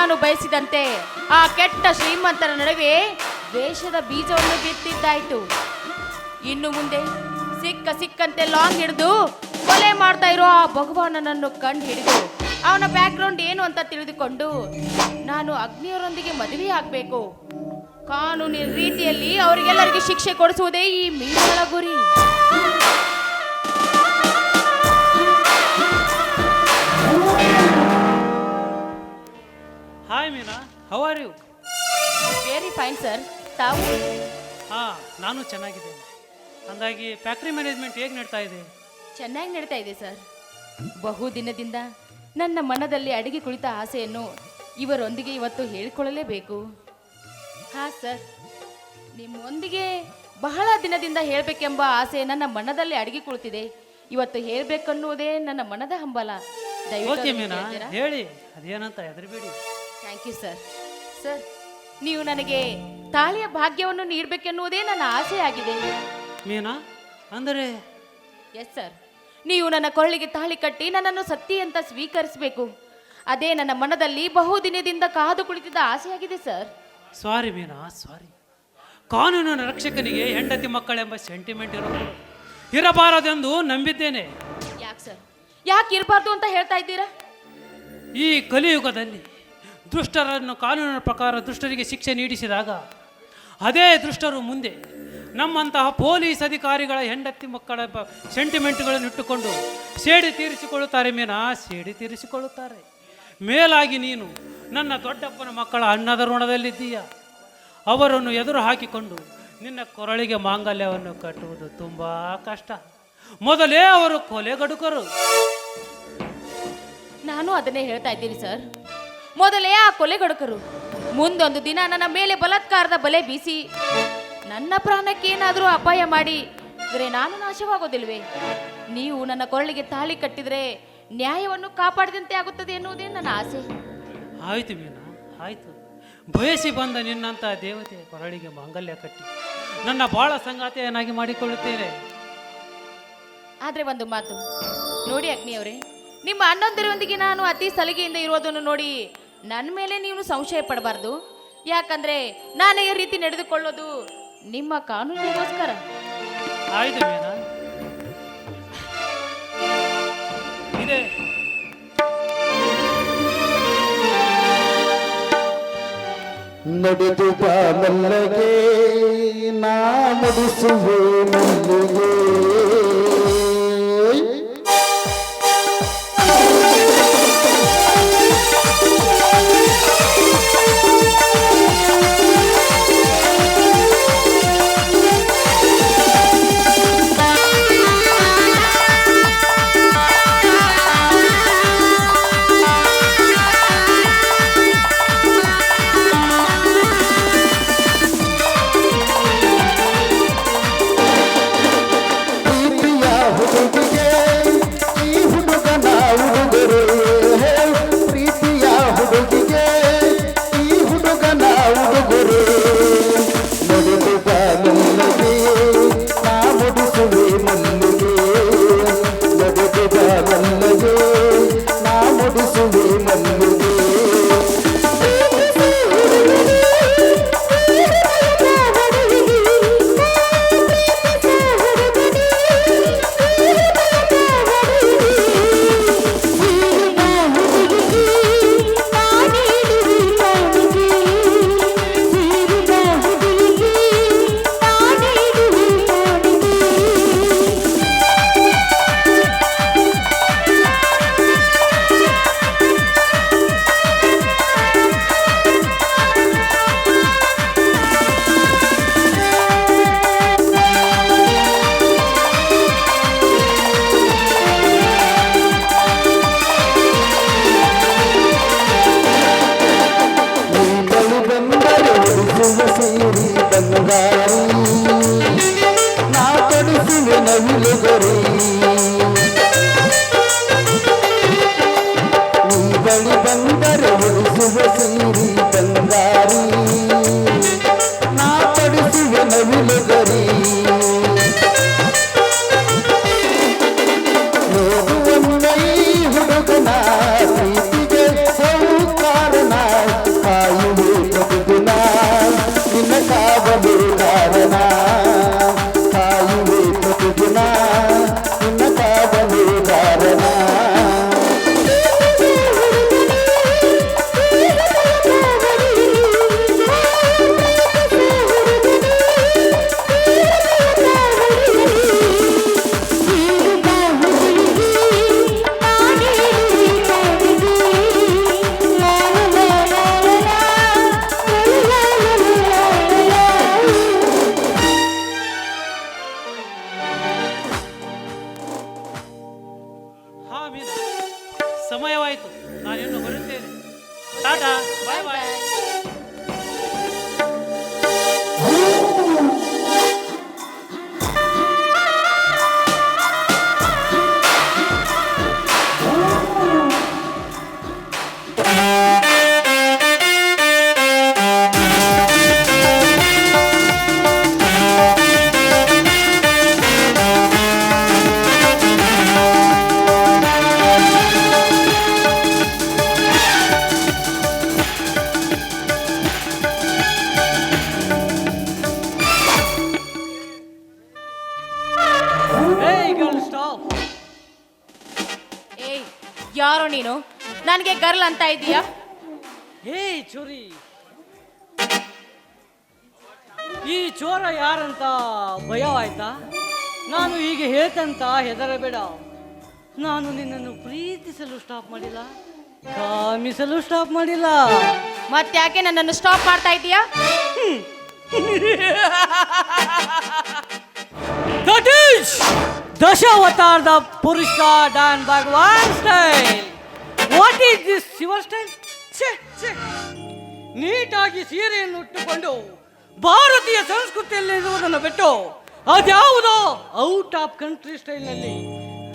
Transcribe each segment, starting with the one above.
ನಾನು ಬಯಸಿದಂತೆ ಆ ಕೆಟ್ಟ ಶ್ರೀಮಂತರ ನಡುವೆ ದ್ವೇಷದ ಬೀಜವನ್ನು ಬಿತ್ತಿದ್ದಾಯಿತು. ಇನ್ನು ಮುಂದೆ ಸಿಕ್ಕ ಸಿಕ್ಕಂತೆ ಲಾಂಗ್ ಹಿಡಿದು ಕೊಲೆ ಮಾಡ್ತಾ ಇರೋ ಆ ಭಗವಾನನನ್ನು ಕಂಡು ಹಿಡಿದು ಅವನ ಬ್ಯಾಕ್ಗ್ರೌಂಡ್ ಏನು ಅಂತ ತಿಳಿದುಕೊಂಡು ನಾನು ಅಗ್ನಿಯವರೊಂದಿಗೆ ಮದುವೆ ಆಗಬೇಕು. ಕಾನೂನಿನ ರೀತಿಯಲ್ಲಿ ಅವರಿಗೆಲ್ಲರಿಗೆ ಶಿಕ್ಷೆ ಕೊಡಿಸುವುದೇ ಈ ಮೀನುಗಳ ಗುರಿ how are you very fine sir ತಾವು ಹಾಂ ನಾನು ಚೆನ್ನಾಗಿದ್ದೇನೆ. ಹಾಗಾಗಿ ಫ್ಯಾಕ್ಟ್ರಿ ಮ್ಯಾನೇಜ್ಮೆಂಟ್ ಹೇಗೆ ನಡ್ತಾ ಇದೆ? ಚೆನ್ನಾಗಿ ನಡೀತಾ ಇದೆ ಸರ್ ಬಹು ದಿನದಿಂದ ನನ್ನ ಮನದಲ್ಲಿ ಅಡಿಗೆ ಕುಳಿತ ಆಸೆಯನ್ನು ಇವರೊಂದಿಗೆ ಇವತ್ತು ಹೇಳಿಕೊಳ್ಳಲೇಬೇಕು. ಹಾ ಸರ್ ನಿಮ್ಮೊಂದಿಗೆ ಬಹಳ ದಿನದಿಂದ ಹೇಳಬೇಕೆಂಬ ಆಸೆ ನನ್ನ ಮನದಲ್ಲಿ ಅಡಿಗೆ ಕುಳಿತಿದೆ. ಇವತ್ತು ಹೇಳಬೇಕನ್ನುವುದೇ ನನ್ನ ಮನದ ಹಂಬಲ. ಓಕೆ ಮೀನಾ ಹೇಳಿ. ಅದೇನಂತ ಹೆದರಬೇಡಿ. ಥ್ಯಾಂಕ್ ಯು ಸರ್ ಸರ್ ನೀವು ನನಗೆ ತಾಳಿಯ ಭಾಗ್ಯವನ್ನು ನೀಡಬೇಕೆನ್ನುವುದೇ ನನ್ನ ಆಸೆಯಾಗಿದೆ. ಆಗಿದೆ ಮೀನಾ ಅಂದರೆ? ಎಸ್ ಸರ್ ನೀವು ನನ್ನ ಕೊರಳಿಗೆ ತಾಳಿ ಕಟ್ಟಿ ನನ್ನನ್ನು ಸತ್ತಿ ಅಂತ ಸ್ವೀಕರಿಸಬೇಕು. ಅದೇ ನನ್ನ ಮನದಲ್ಲಿ ಬಹುದಿನದಿಂದ ಕಾದು ಕುಳಿತಿದ್ದ ಆಸೆಯಾಗಿದೆ ಸರ್ ಸಾರಿ ಮೀನಾ ಸಾರಿ ಕಾನೂನಿನ ರಕ್ಷಕನಿಗೆ ಹೆಂಡತಿ ಮಕ್ಕಳೆಂಬ ಸೆಂಟಿಮೆಂಟ್ ಇರೋದು ಇರಬಾರದೆಂದು ನಂಬಿದ್ದೇನೆ. ಯಾಕೆ ಸರ್ ಯಾಕೆ ಇರಬಾರ್ದು ಅಂತ ಹೇಳ್ತಾ ಇದ್ದೀರಾ? ಈ ಕಲಿಯುಗದಲ್ಲಿ ದುಷ್ಟರನ್ನು ಕಾನೂನಿನ ಪ್ರಕಾರ ದುಷ್ಟರಿಗೆ ಶಿಕ್ಷೆ ನೀಡಿಸಿದಾಗ ಅದೇ ದುಷ್ಟರು ಮುಂದೆ ನಮ್ಮಂತಹ ಪೊಲೀಸ್ ಅಧಿಕಾರಿಗಳ ಹೆಂಡತಿ ಮಕ್ಕಳ ಸೆಂಟಿಮೆಂಟ್ಗಳನ್ನು ಇಟ್ಟುಕೊಂಡು ಸೇಡಿ ತೀರಿಸಿಕೊಳ್ಳುತ್ತಾರೆ ಮೇನಾ, ಸೇಡಿ ತೀರಿಸಿಕೊಳ್ಳುತ್ತಾರೆ. ಮೇಲಾಗಿ ನೀನು ನನ್ನ ದೊಡ್ಡಪ್ಪನ ಮಕ್ಕಳ ಅಣ್ಣದ ಋಣದಲ್ಲಿದ್ದೀಯ. ಅವರನ್ನು ಎದುರು ಹಾಕಿಕೊಂಡು ನಿನ್ನ ಕೊರಳಿಗೆ ಮಾಂಗಲ್ಯವನ್ನು ಕಟ್ಟುವುದು ತುಂಬ ಕಷ್ಟ. ಮೊದಲೇ ಅವರು ಕೊಲೆಗಡುಕರು. ನಾನು ಅದನ್ನೇ ಹೇಳ್ತಾ ಇದ್ದೀನಿ ಸರ್. ಮೊದಲೇ ಆ ಕೊಲೆಗಡಕರು ಮುಂದೊಂದು ದಿನ ನನ್ನ ಮೇಲೆ ಬಲತ್ಕಾರದ ಬಲೆ ಬೀಸಿ ನನ್ನ ಪ್ರಾಣಕ್ಕೆ ಏನಾದರೂ ಅಪಾಯ ಮಾಡಿ ಇದ್ರೆ ನಾನು ನಾಶವಾಗೋದಿಲ್ವೇ? ನೀವು ನನ್ನ ಕೊರಳಿಗೆ ತಾಳಿ ಕಟ್ಟಿದರೆ ನ್ಯಾಯವನ್ನು ಕಾಪಾಡಿದಂತೆ ಆಗುತ್ತದೆ ಎನ್ನುವುದೇ ನನ್ನ ಆಸೆ. ಆಯ್ತು ಮೀನಾ ಆಯ್ತು. ಬಯಸಿ ಬಂದ ನಿನ್ನಂಥ ದೇವತೆ ಕೊರಳಿಗೆ ಮಾಂಗಲ್ಯ ಕಟ್ಟಿ ನನ್ನ ಬಾಳ ಸಂಗಾತಿಯನ್ನಾಗಿ ಮಾಡಿಕೊಳ್ಳುತ್ತೇನೆ ಆದರೆ ಒಂದು ಮಾತು ನೋಡಿ ಅಗ್ನಿಯವರೇ ನಿಮ್ಮ ಅಣ್ಣಂದಿರೊಂದಿಗೆ ನಾನು ಅತಿ ಸಲಿಗೆಯಿಂದ ಇರೋದನ್ನು ನೋಡಿ ನನ್ನ ಮೇಲೆ ನೀವು ಸಂಶಯ ಪಡಬಾರ್ದು. ಯಾಕಂದ್ರೆ ನಾನು ಈ ರೀತಿ ನಡೆದುಕೊಳ್ಳೋದು ನಿಮ್ಮ ಕಾನೂನಿಗೋಸ್ಕರ. ಆಯ್ತು ಮೀನಾ ಇದೆ. ನಡೆದು ಬಾ ಮಲ್ಲಗೆ ನಾ ಮುಡಿಸುವೆ ಮಲ್ಲಿಗೆ. ಬಂಗಾರಿ ಯಾರೋ ನೀನು? ನನಗೆ ಗರ್ಲ್ ಅಂತ ಇದೀಯಾ ಹೇ ಚೋರಿ. ಈ ಚೋರ ಯಾರಂತ ಭಯವಾಯ್ತಾ? ನಾನು ಹೀಗೆ ಹೇಳ್ತಂತ ಹೆದರಬೇಡ. ನಾನು ನಿನ್ನನ್ನು ಪ್ರೀತಿಸಲು ಸ್ಟಾಪ್ ಮಾಡಿಲ್ಲ ಕಾಮಿಸಲು ಸ್ಟಾಪ್ ಮಾಡಿಲ್ಲ. ಮತ್ತೆ ಯಾಕೆ ನನ್ನನ್ನು ಸ್ಟಾಪ್ ಮಾಡ್ತಾ ಇದೀಯಾ is! ದಶಾವತಾರದ ಪುರುಷ don Bhagwan style. What is this your style ನೀಟಾಗಿ ಸೀರೆಯನ್ನು ಉಟ್ಟುಕೊಂಡು ಭಾರತೀಯ ಸಂಸ್ಕೃತಿಯಲ್ಲಿ ಇರುವುದನ್ನು ಬಿಟ್ಟು ಅದ್ಯಾವುದೋ ಔಟ್ ಆಫ್ ಕಂಟ್ರಿ ಸ್ಟೈಲ್ನಲ್ಲಿ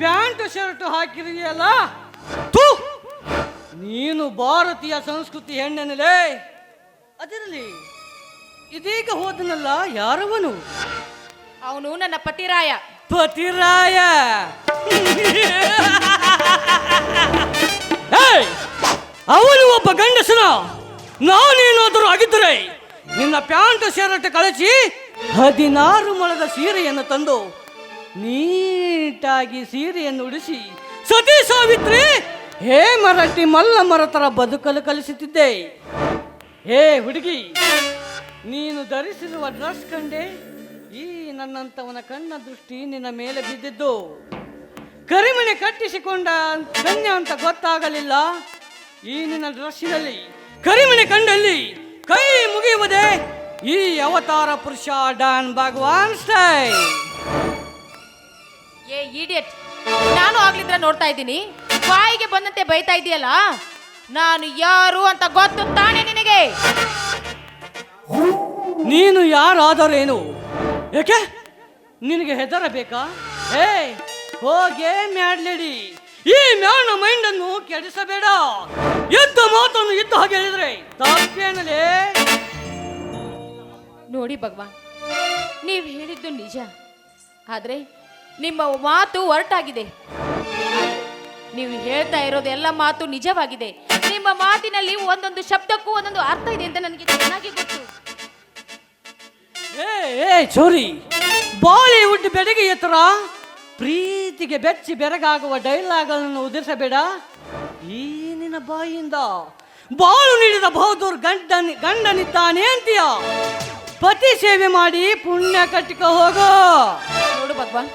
ಪ್ಯಾಂಟ್, ಶರ್ಟ್ ಹಾಕಿದೆಯಲ್ಲ! ನೀನು ಭಾರತೀಯ ಸಂಸ್ಕೃತಿ ಹೆಣ್ಣೆನಲೇ ಅದಿರಲಿ ಇದೀಗ ಹೋದನಲ್ಲ ಯಾರವನು? ಅವನು ನನ್ನ ಪತಿರಾಯ. ಪತಿರಾಯ! ಅವನು ಒಬ್ಬ ಗಂಡಸನ ನಾನೇನಾದರೂ ಆಗಿದ್ದರೆ ನಿನ್ನ ಪ್ಯಾಂಟ್ ಶರ್ಟ್ ಕಳಚಿ ಹದಿನಾರು ಮೊಳದ ಸೀರೆಯನ್ನು ತಂದು ನೀಟಾಗಿ ಸೀರೆಯನ್ನು ಉಡಿಸಿ ಸತಿ ಸಾವಿತ್ರಿ ಹೇ ಮರಟ್ಟಿ ಮಲ್ಲ ಮರತರ ಬದುಕಲು ಕಲಿಸುತ್ತಿದ್ದೆ ಹೇ ಹುಡುಗಿ, ನೀನು ಧರಿಸಿರುವ ಡ್ರೆಸ್ ಕಂಡೆ ಈ ನನ್ನಂತವನ ಕಣ್ಣ ದೃಷ್ಟಿ ನಿನ್ನ ಮೇಲೆ ಬಿದ್ದಿದ್ದು. ಕರಿಮಣೆ ಕಟ್ಟಿಸಿಕೊಂಡ ಧನ್ಯ ಅಂತ ಗೊತ್ತಾಗಲಿಲ್ಲ. ಈ ನಿನ್ನ ಡ್ರೆಸ್ಸಿನಲ್ಲಿ ಕರಿಮಣೆ ಕಂಡಲ್ಲಿ ಕೈ ಮುಗಿಯುವುದೇ ಈ ಅವತಾರ ಪುರುಷ ಡಾನ್ ಭಗವಾನ್ ಸ್ಟೈಲ್ ಏ ಇಡಿಯಟ್ ನಾನು ಆಗ್ಲಿದ್ರೆ ನೋಡ್ತಾ ಇದ್ದೀನಿ. ಬಾಯಿಗೆ ಬಂದಂತೆ ಬೈತಾ ಇದೆಯಲ್ಲ? ನಾನು ಯಾರು ಅಂತ ಗೊತ್ತು ತಾನೆ ನಿನಗೆ? ನೀನು ಯಾರಾದರೇನು? ಏಕೆ ನಿನಗೆ ಹೆದರಬೇಕಾ ಏ ಹೋಗೇ ಮ್ಯಾಡ್ಲೇಡಿ. ಈ ಮ್ಯಾನ ಮೈಂಡ್ ಅನ್ನು ಕೆಡಿಸಬೇಡ. ಎದ್ದ ಮಾತನ್ನು ಇದ್ದ ಹಾಗೆ ಹೇಳಿದ್ರೆ ತಪ್ಪೇನಲೇ ನೋಡಿ ಭಗವಾನ್, ನೀವು ಹೇಳಿದ್ದು ನಿಜ. ಆದ್ರೆ ನಿಮ್ಮ ಮಾತು ಹೊರಟಾಗಿದೆ. ನೀವು ಹೇಳ್ತಾ ಇರೋದು ಎಲ್ಲ ಮಾತು ನಿಜವಾಗಿದೆ. ನಿಮ್ಮ ಮಾತಿನಲ್ಲಿ ಒಂದೊಂದು ಶಬ್ದಕ್ಕೂ ಒಂದೊಂದು ಅರ್ಥ ಇದೆ ಅಂತ ನನಗೆ ಚೆನ್ನಾಗಿ ಗೊತ್ತು. ಏ ಏ ಚೋರಿ ಬಾಲಿವುಡ್ ಬೆಡಗಿ ಎತ್ತರ? ಪ್ರೀತಿಗೆ ಬೆಚ್ಚಿ ಬೆರಗಾಗುವ ಡೈಲಾಗ್ಗಳನ್ನು ಅನ್ನು ಈ ನಿನ್ನ ಬಾಯಿಯಿಂದ ಬಾಳು ನೀಡಿದ ಬಹದ್ದೂರ್ ಗಂಡನ್, ಗಂಡನಿದ್ದಾನೆ ಅಂತೀಯ? ಪತಿ ಸೇವೆ ಮಾಡಿ ಪುಣ್ಯ ಕಟ್ಟಿಕ ಹೋಗೋ. ನೋಡು ಭಗವಾನ್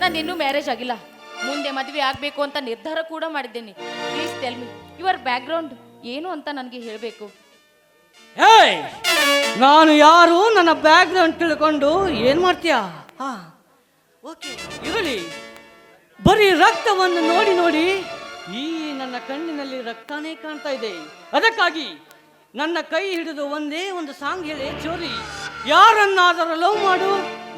ನಾನು ಇನ್ನೂ ಮ್ಯಾರೇಜ್ ಆಗಿಲ್ಲ. ಮುಂದೆ ಮದುವೆ ಆಗಬೇಕು ಅಂತ ನಿರ್ಧಾರ ಕೂಡ ಮಾಡಿದ್ದೇನೆ. Please tell me your background ಏನು ಅಂತ ನನಗೆ ಹೇಳಬೇಕು. ಏಯ್! ನಾನು ಯಾರು? ನನ್ನ ಬ್ಯಾಕ್ಗ್ರೌಂಡ್ ತಿಳ್ಕೊಂಡು ಏನ್ ಮಾಡ್ತೀಯಾ? ಹಾ ಓಕೆ. ಇರಲಿ. ಬರೀ ರಕ್ತವನ್ನು ನೋಡಿ ನೋಡಿ ಈ ನನ್ನ ಕಣ್ಣಿನಲ್ಲಿ ರಕ್ತನೇ ಕಾಣ್ತಾ ಇದೆ. ಅದಕ್ಕಾಗಿ ನನ್ನ ಕೈ ಹಿಡಿದು ಒಂದೇ ಒಂದು ಸಾಂಗ್ ಹೇಳಿ ಚೋರಿ. ಯಾರನ್ನಾದರೂ ಲವ್ ಮಾಡು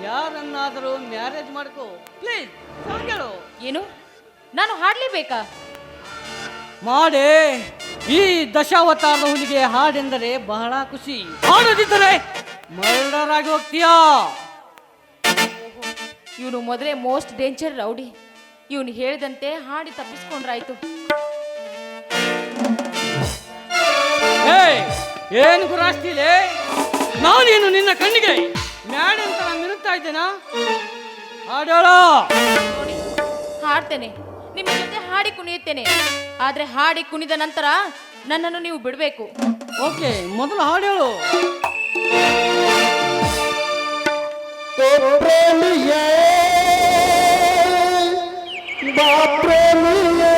ಯಾರನ್ನಾದರೂ ಮ್ಯಾರೇಜ್ ಮಾಡ್ಕೋ. ಪ್ಲೀಸ್ ಸಾಂಗ್ ಹೇಳು ಏನು? ನಾನು ಹಾಡ್ಲೇಬೇಕಾ? ಮಾಡೇ. ಈ ದಶಾವತಾರದ ಹುಲಿಗೆ ಹಾಡೆಂದರೆ ಬಹಳ ಖುಷಿ. ಹಾಡದಿದ್ದರೆ ಮರ್ಡರ್ ಆಗಿ ಹೋಗ್ತೀಯಾ ಇವನು ಮೊದಲೇ ಮೋಸ್ಟ್ ಡೇಂಜರ್ ರೌಡಿ. ಇವನು ಹೇಳಿದಂತೆ ಹಾಡಿ ತಪ್ಪಿಸ್ಕೊಂಡ್ರಾಯ್ತು. ಏನು ಗುರಾಸ್ತಿಲೇ? ನಾನೇನು ನಿನ್ನ ಕಣ್ಣಿಗೆ ಮ್ಯಾಡ್ ಅಂತ ಮಿನುಗ್ತಾ ಇದ್ದೇನಾ? ಹಾಡೋಳ. ನೋಡಿ ಹಾಡ್ತೇನೆ. ನಿಮ್ಮ ಜೊತೆ ಹಾಡಿ ಕುಣಿಯುತ್ತೇನೆ. ಆದ್ರೆ ಹಾಡಿ ಕುಣಿದ ನಂತರ ನನ್ನನ್ನು ನೀವು ಬಿಡಬೇಕು. ಓಕೆ ಮೊದಲು ಹಾಡು ಹೇಳು. ಬಾಪ್ರೇಮಿಯೇ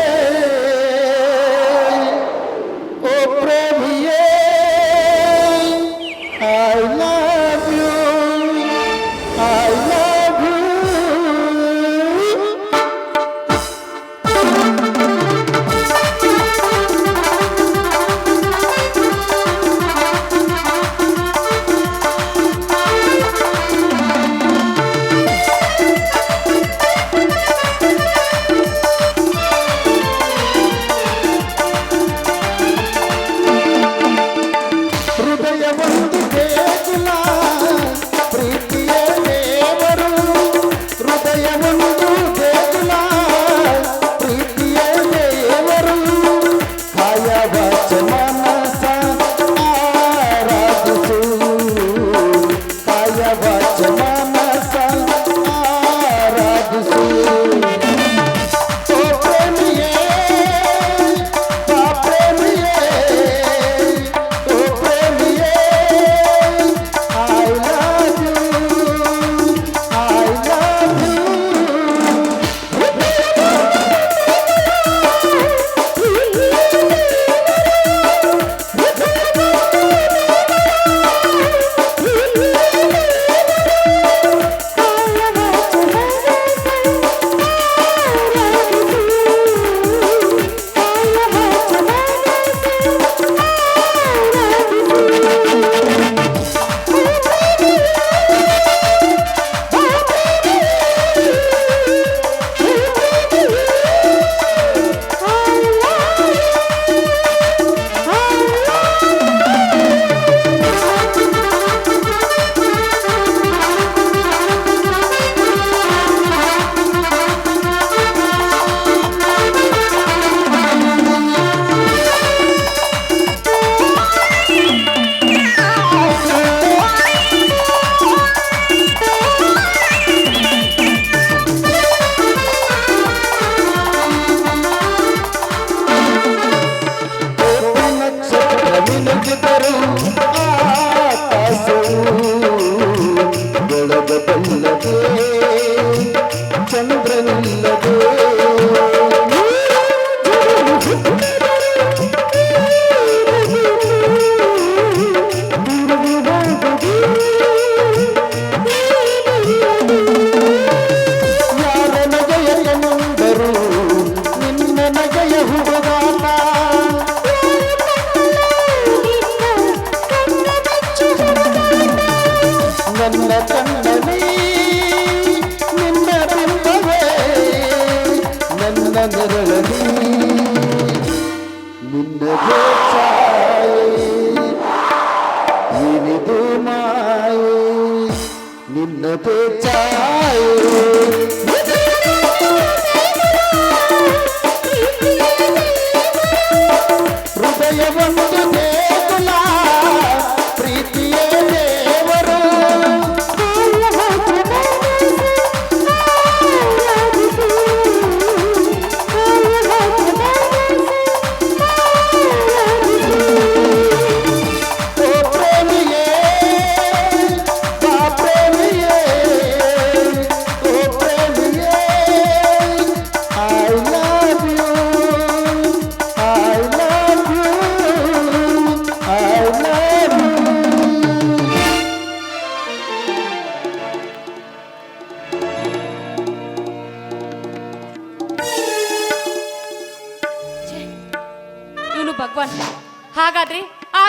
ನನ್ನ ನೆರಳಲ್ಲಿ ನಿನ್ನ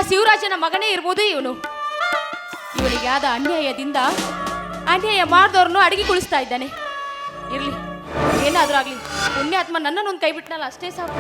ಶಿವರಾಜನ ಮಗನೇ ಇರ್ಬೋದು ಇವನು. ಇವನಿಗೆ ಆದ ಅನ್ಯಾಯದಿಂದ ಅನ್ಯಾಯ ಮಾಡಿದವ್ರನ್ನು ಅಡಿಗೆ ಕುಳಿಸ್ತಾ ಇದ್ದಾನೆ. ಇರಲಿ, ಏನಾದರೂ ಆಗಲಿ, ಪುಣ್ಯಾತ್ಮ ನನ್ನನ್ನೊಂದು ಕೈ ಬಿಟ್ನಲ್ಲ, ಅಷ್ಟೇ ಸಾಕು.